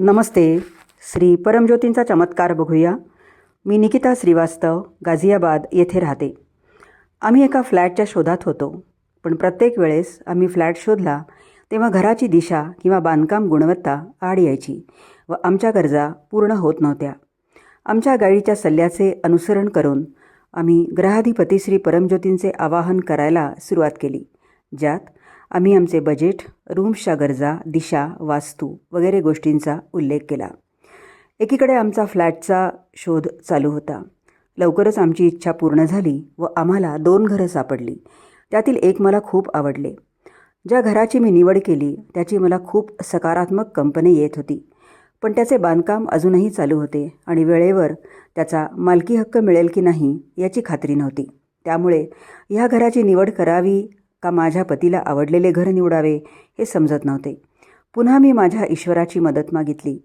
नमस्ते. श्री परमज्योतींचा चमत्कार बघूया. मी निकिता श्रीवास्तव गाझियाबाद येथे राहते. आम्ही एका फ्लॅटच्या शोधात होतो पण प्रत्येक वेळेस आम्ही फ्लॅट शोधला तेव्हा घराची दिशा किंवा बांधकाम गुणवत्ता आड यायची व आमच्या गरजा पूर्ण होत नव्हत्या. आमच्या गाडीच्या सल्ल्याचे अनुसरण करून आम्ही ग्रहाधिपती श्री परमज्योतींचे आवाहन करायला सुरुवात केली ज्यात आम्ही आमचे बजेट रूम्सच्या गरजा दिशा वास्तू वगैरे गोष्टींचा उल्लेख केला. एकीकडे आमचा फ्लॅटचा शोध चालू होता. लवकरच आमची इच्छा पूर्ण झाली व आम्हाला दोन घरं सापडली. त्यातील एक मला खूप आवडले. ज्या घराची मी निवड केली त्याची मला खूप सकारात्मक कंपनी येत होती. पण त्याचे बांधकाम अजूनही चालू होते आणि वेळेवर त्याचा मालकी हक्क मिळेल की नाही याची खात्री नव्हती. त्यामुळे ह्या घराची निवड करावी का माझ्या पतीला आवडलेले घर निवडावे हे समजत नव्हते. पुन्हा मी माझ्या ईश्वराची मदत मागितली.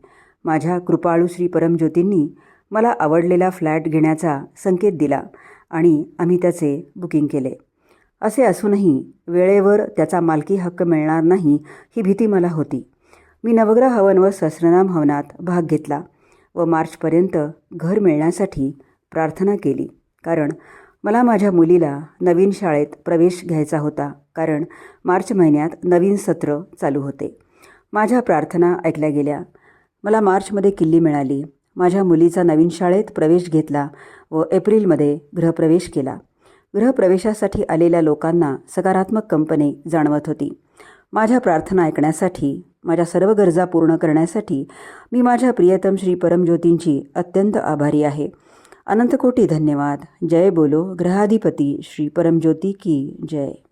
माझ्या कृपाळू श्री परमज्योतींनी मला आवडलेला फ्लॅट घेण्याचा संकेत दिला आणि आम्ही त्याचे बुकिंग केले. असे असूनही वेळेवर त्याचा मालकी हक्क मिळणार नाही ही भीती मला होती. मी नवग्रह हवन व सहस्रनाम हवनात भाग घेतला व मार्चपर्यंत घर मिळण्यासाठी प्रार्थना केली कारण मला माझ्या मुलीला नवीन शाळेत प्रवेश घ्यायचा होता कारण मार्च महिन्यात नवीन सत्र चालू होते. माझ्या प्रार्थना ऐकल्या गेल्या. मला मार्चमध्ये किल्ली मिळाली. माझ्या मुलीचा नवीन शाळेत प्रवेश घेतला व एप्रिलमध्ये गृहप्रवेश केला. गृहप्रवेशासाठी आलेल्या लोकांना सकारात्मक कंपनी जाणवत होती. माझ्या प्रार्थना ऐकण्यासाठी माझ्या सर्व गरजा पूर्ण करण्यासाठी मी माझ्या प्रियतम श्री परमज्योतींची अत्यंत आभारी आहे. अनंतकोटी धन्यवाद। जय बोलो ग्रहाधिपती श्री परमज्योती की जय।